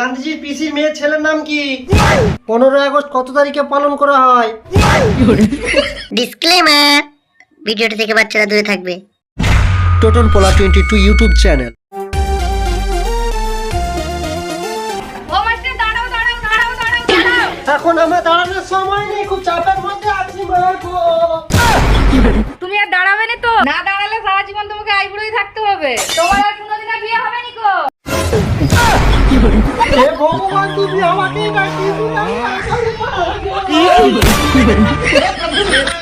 গান্ধীজির পিসির মেয়ের ছেলের নাম কি? পনেরোই আগস্ট কত তারিখে পালন করা হয়? ডিসক্লেমার ভিডিওটা থেকে বাচ্চারা দূরে থাকবে। টোটন পোলা টোয়েন্টি টু ইউটিউব চ্যানেল এখন আমার দাঁড়ানোর সময় নেই খুব চাপের মধ্যে আছি তুমি আর দাঁড়াবে না তো? না দাঁড়ালে সারা জীবন তোমাকে আইবুড়োই থাকতে হবে। তোমার হে ভগবান তুমি আমাকে ডাকিস না, আমি মা গো।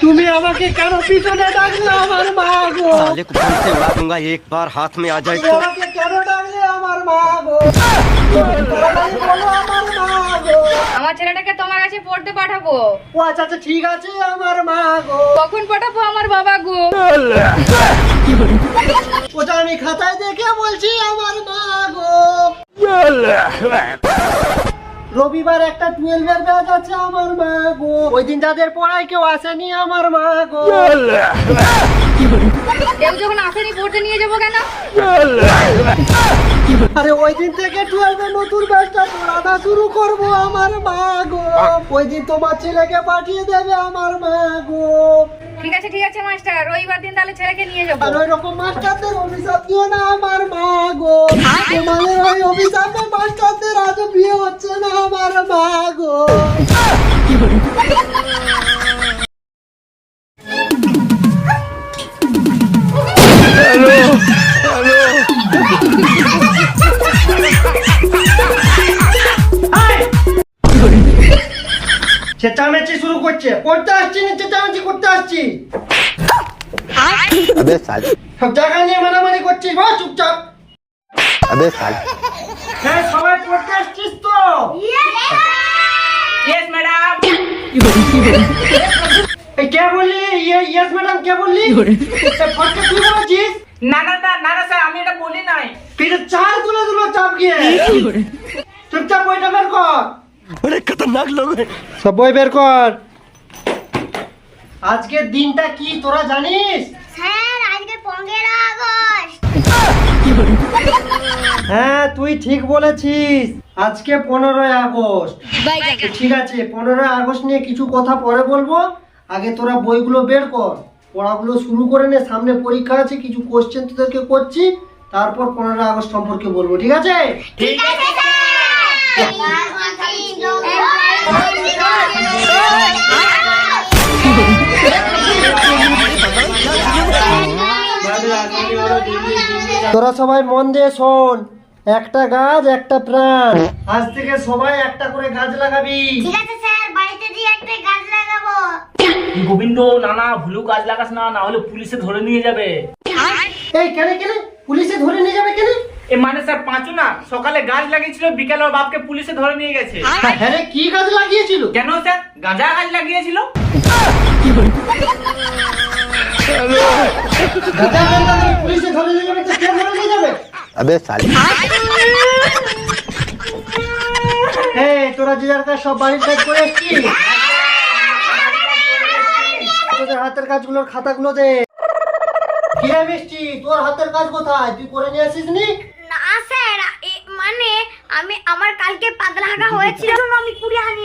তুমি আমাকে কেন পিছনে ডাকলে আমার মা গো साले को बम से उड़ा दूंगा एक बार हाथ में आ जाए তুমি तो আমাকে কেন ডাকলে আমার মা গো তাড়াতাড়ি বলো আমার মা গো আমার ছেলেটাকে তোমার কাছে পড়তে পাঠাবো ও আচ্ছা আচ্ছা ঠিক আছে আমার মা গো কখন পাঠাবো আমার বাবা গো ওটা আমি খাতায় দেখে বলছি আমার মা গো রবিবার একটা টুয়েলভের ব্যাচ আছে আমার মা গো। ওই দিন যাদের পড়ায় কেউ আসেনি আমার মা গো। কেউ যখন আসেনি পড়তে নিয়ে যাব কেন? আরে ওই দিন থেকে টুয়েলভে নতুন ব্যাচটা শুরু করব আমার মা গো। ওই দিন তোমার ছেলেকে পাঠিয়ে দেবে আমার মা গো। ঠিক আছে ঠিক আছে মাস্টার। রবিবার দিন তাহলে ছেলেকে নিয়ে যাব। আর ওই রকম মাস্টারদের অভিশাপ দিও না আমার মা চেঁচামেচি শুরু করছে। পড়তে আসছি না চেঁচামেচি করতে আসছি। সব জায়গায় নিয়ে মারামারি করছিস বা চুপচাপ। अबे साले হ্যাঁ সবাই পড়তে আসছিস তো ইয়েস ম্যাডাম এই কে বললি ইয়েস ম্যাডাম কে বললি এই ফটকে তুই বলেছিস না না না না না স্যার আমি এটা বলি নাই পিঠে চার তুলে দিল চাপ গিয়ে চুপচাপ বইটা বের কর बड़े खतरनाक लोग हैं সব বই বের কর আজকের দিনটা কি তোরা জানিস হ্যাঁ তুই ঠিক বলেছিস। আজকে পনেরোই আগস্ট। ঠিক আছে পনেরোই আগস্ট নিয়ে কিছু কথা পরে বলব। আগে তোরা বইগুলো বের কর। পড়াগুলো শুরু করে নে সামনে পরীক্ষা আছে কিছু কোশ্চেন তোদেরকে করছি। তারপর পনেরোই আগস্ট সম্পর্কে বলব ঠিক আছে? ঠিক আছে তোরা সবাই মন দিয়ে শোন একটা গাছ একটা প্রাণ। আজ থেকে সবাই একটা করে গাছ লাগাবি। ঠিক আছে স্যার বাড়িতে দিয়ে একটা গাছ লাগাবো। গোবিন্দ না না ভুলু গাছ লাগাস না না হলে পুলিশে ধরে নিয়ে যাবে। এই কেন কেন? পুলিশে ধরে নিয়ে যাবে কেন? এ মানে স্যার পাঁচু না সকালে গাছ লাগিয়েছিল বিকেলে ওর বাপকে পুলিশে ধরে নিয়ে গেছে। হ্যাঁ রে, কি গাছ লাগিয়েছিল? কেন স্যার গাঁজা গাছ লাগিয়েছিল? তোদের হাতের কাজগুলোর খাতাগুলো দে। কিরা মিষ্টি তোর হাতের কাজ কোথায়? তুই করে নিয়ে আসিস নি? না স্যার মানে আমি আমার কালকে পাতলা হাগা হয়েছিল আমি কুড়ি হানি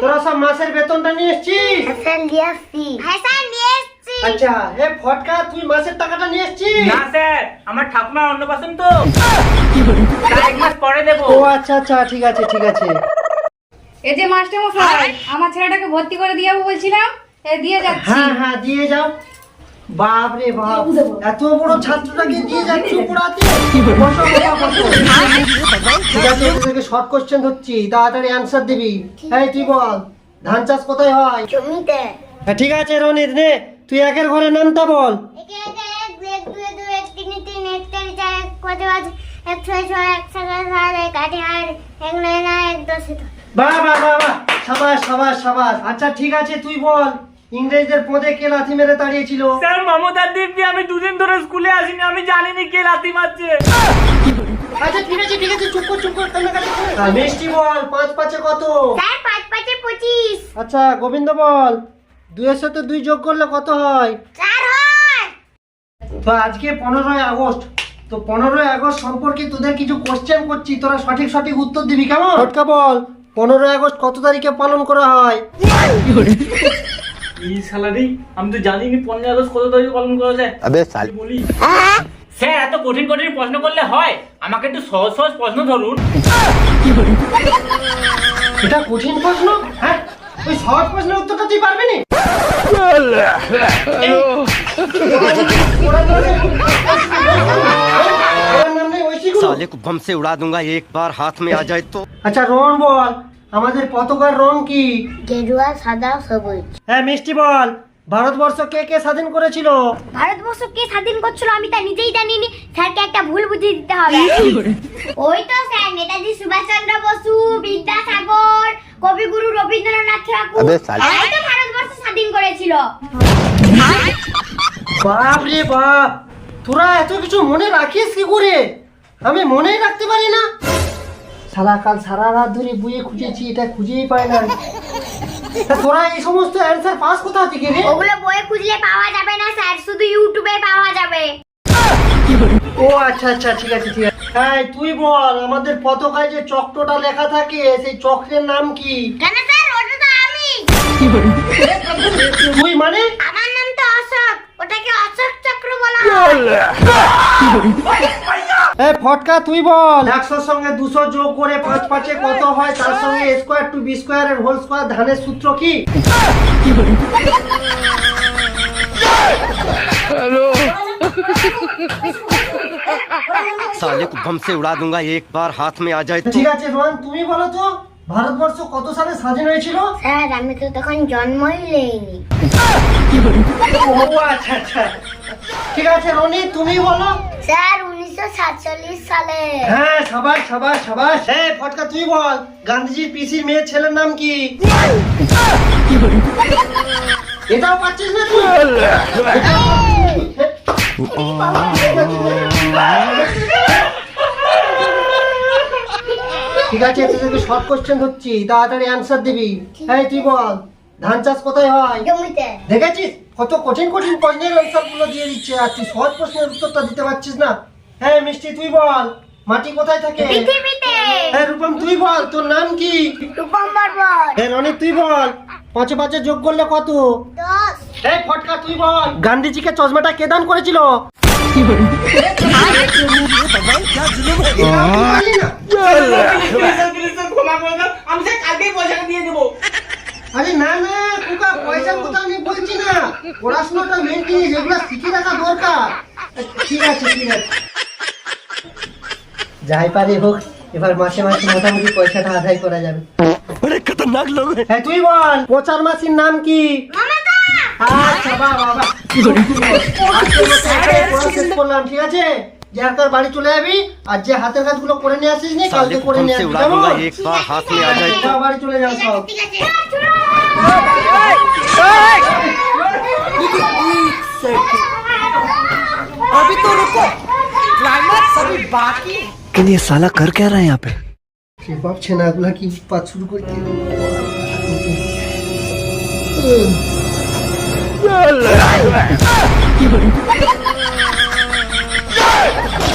তোরা সব মাসের বেতনটা নিয়ে এসছিস? হাসান আসছি। হ্যাঁ স্যার নিয়ে আচ্ছা হে ফটকা তুই মাসের টাকাটা নিয়ে এসছিস? না স্যার আমার ঠাকুমার অন্নপ্রাশন তো। এক মাস পরে দেবো। ও আচ্ছা আচ্ছা ঠিক আছে ঠিক আছে। এই যে মাস্টার মশাই আমার ছেলেটাকে ভর্তি করে দিয়ে যাব বলছিলাম? এ দিয়ে যাচ্ছি। হ্যাঁ হ্যাঁ দিয়ে যাও। বাপ রে বাপ এত বড় ছাত্রটাকে দিয়ে যাচ্ছ পড়াতে? বসো ঠিক আছে শর্ট কোশ্চেন ধরছি তাড়াতাড়ি অ্যান্সার দিবি। এই তুই বল ধান চাষ কোথায় হয়? জমিতে। হ্যাঁ, ঠিক আছে রনিত নে তুই একের ঘরে নামটা বল। একে একে এক দুই এক দুই দুই এক তিন তিন এক চার চার এক পাঁচ পাঁচ এক ছয় ছয় এক সাত সাত এক আট আট এক নয় নয় এক দশ বাহ বাহ বাহ বাহ। সাবাস সাবাস সাবাস। আচ্ছা ঠিক আছে তুই বল। ইংরেজদের পদে কে লাথি মেরে দাঁড়িয়েছিল? স্যার মমতার দিব্যি আমি দুদিন ধরে স্কুলে আসিনি আমি জানিনি কে লাথি মারছে। আচ্ছা ঠিক আছে ঠিক আছে চুপ কর চুপ কর মিষ্টি বল পাঁচ পাঁচে কত? স্যার পাঁচ পাঁচে পঁচিশ। আচ্ছা গোবিন্দ বল দুইয়ের সাথে দুই যোগ করলে কত হয়? চার হয়। তো আজকে পনেরোই আগস্ট তো পনেরোই আগস্ট সম্পর্কে তোদের কিছু কোশ্চেন করছি তোরা সঠিক সঠিক উত্তর দিবি কেমন? ফটকা বল পনেরোই আগস্ট কত তারিখে পালন করা হয়? এই স্যালারি আমি তো জানিনি পনেরো আগস্ট কত তারিখে পালন করা যায় अबे साले বলি স্যার এত কঠিন কঠিন প্রশ্ন করলে হয় আমাকে একটু সহজ সহজ প্রশ্ন ধরুন এটা কঠিন প্রশ্ন হ্যাঁ ওই সহজ প্রশ্নের উত্তরটা তুই পারবি নি ওর নাম নেই ঐশী গুরু? साले को बम से उड़ा दूंगा एक बार हाथ में आ जाए तो আচ্ছা রোহন বল আমাদের পতাকার রং কি? গেরুয়া সাদা সবুজ। হ্যাঁ মিষ্টি বল। ভারতবর্ষ কে কে স্বাধীন করেছিল? ভারতবর্ষ কে স্বাধীন করছিল আমি তা নিজেই জানিনি। স্যারকে একটা ভুল বুঝিয়ে দিতে হবে। ওই তো স্যার নেতাজি সুভাষচন্দ্র বসু বিদ্যাসাগর কবিগুরু রবীন্দ্রনাথ ঠাকুর। তারাই তো ভারতবর্ষ স্বাধীন করেছিল। বাপ রে বাপ তোরা এত কিছু মনে রাখিস কি করে? আমি মনেই রাখতে পারি না। সারা কাল সারা রাত ধরে বইয়ে খুঁজেছি এটা খুঁজেই পাই না তোরা এই সমস্ত অ্যান্সার পাস কোথা থেকে রে? ওগুলো বইয়ে খুঁজলে পাওয়া যাবে না স্যার শুধু ইউটিউবে পাওয়া যাবে। ও আচ্ছা আচ্ছা ঠিক আছে ঠিক আছে। হ্যাঁ তুই বল আমাদের পতাকায় যে চক্রটা লেখা থাকে সেই চক্রের নাম কি? কেন স্যার ওটা তো আমি। তুই মানে? আমার নাম তো অশোক ওটাকে অশোক চক্র বলা হয়। এই ফটকা তুই বল একশোর সঙ্গে দুশো যোগ করে পাঁচ পাঁচে কত হয় তার সঙ্গে স্কোয়ার টু বি স্কোয়ারের হোল স্কোয়ার ধানের সূত্র কি साले को बम से उड़ा दूंगा एक बार हाथ में आ जाए तो ঠিক আছে রোহন তুমি বলো তো ভারতবর্ষ কত সালে স্বাধীন হয়েছিল স্যার আমি তো তখন জন্মই নেইনি ও আচ্ছা আচ্ছা ঠিক আছে রনি তুমি বলো স্যার উনিশশো সাতচল্লিশ সালে হ্যাঁ সাবাস সাবাস সাবাস হ্যাঁ ফটকা তুই বল গান্ধীজির পিসির মেয়ের ছেলের নাম কি এটাও পাচ্ছিস না তুই ঠিক আছে তোদেরকে শর্ট কোশ্চেন হচ্ছি তাড়াতাড়ি অ্যান্সার দিবি। হ্যাঁ তুই বল ধান চাষ কোথায় হয়? জমিতে। দেখেছিস? কত কঠিন কঠিন প্রশ্নের অ্যান্সারগুলো দিয়ে দিচ্ছে আর তুই সহজ প্রশ্নের উত্তরটা দিতে পারছিস না। হ্যাঁ মিষ্টি তুই বল মাটি কোথায় থাকে? পৃথিবীতে। হ্যাঁ রূপম তুই বল তোর নাম কি? রূপম পর্বত হ্যাঁ রনি তুই বল পাঁচে পাঁচে যোগ করলে কত? দশ। এই ফটকা তুই বল গান্ধীজিকে চশমাটা কে দান করেছিল? যাই পারি হোক এবার মাসে মাসে মোটামুটি পয়সাটা আদায় করা যাবে। খতরনাক লোক হ্যাঁ তুই বল প্রচার মাসির নাম কি? আচ্ছা বাবা বাবা ঠিক আছে? যার তার বাড়ি চলে যাবি আর যে হাতের কাজগুলো করে নিয়ে আসিস নি साले কালকে को করে बम নিয়ে से আসবি उड़ा কেমন? दूंगा एक बार हाथ में आ जाए तो যাও, বাড়ি চলে যাও সব ঠিক আছে लेकिन ये साला कर क्या रहा है यहाँ पे সে ভাবছে না এগুলা কি উৎপাত শুরু করে দিল Hey!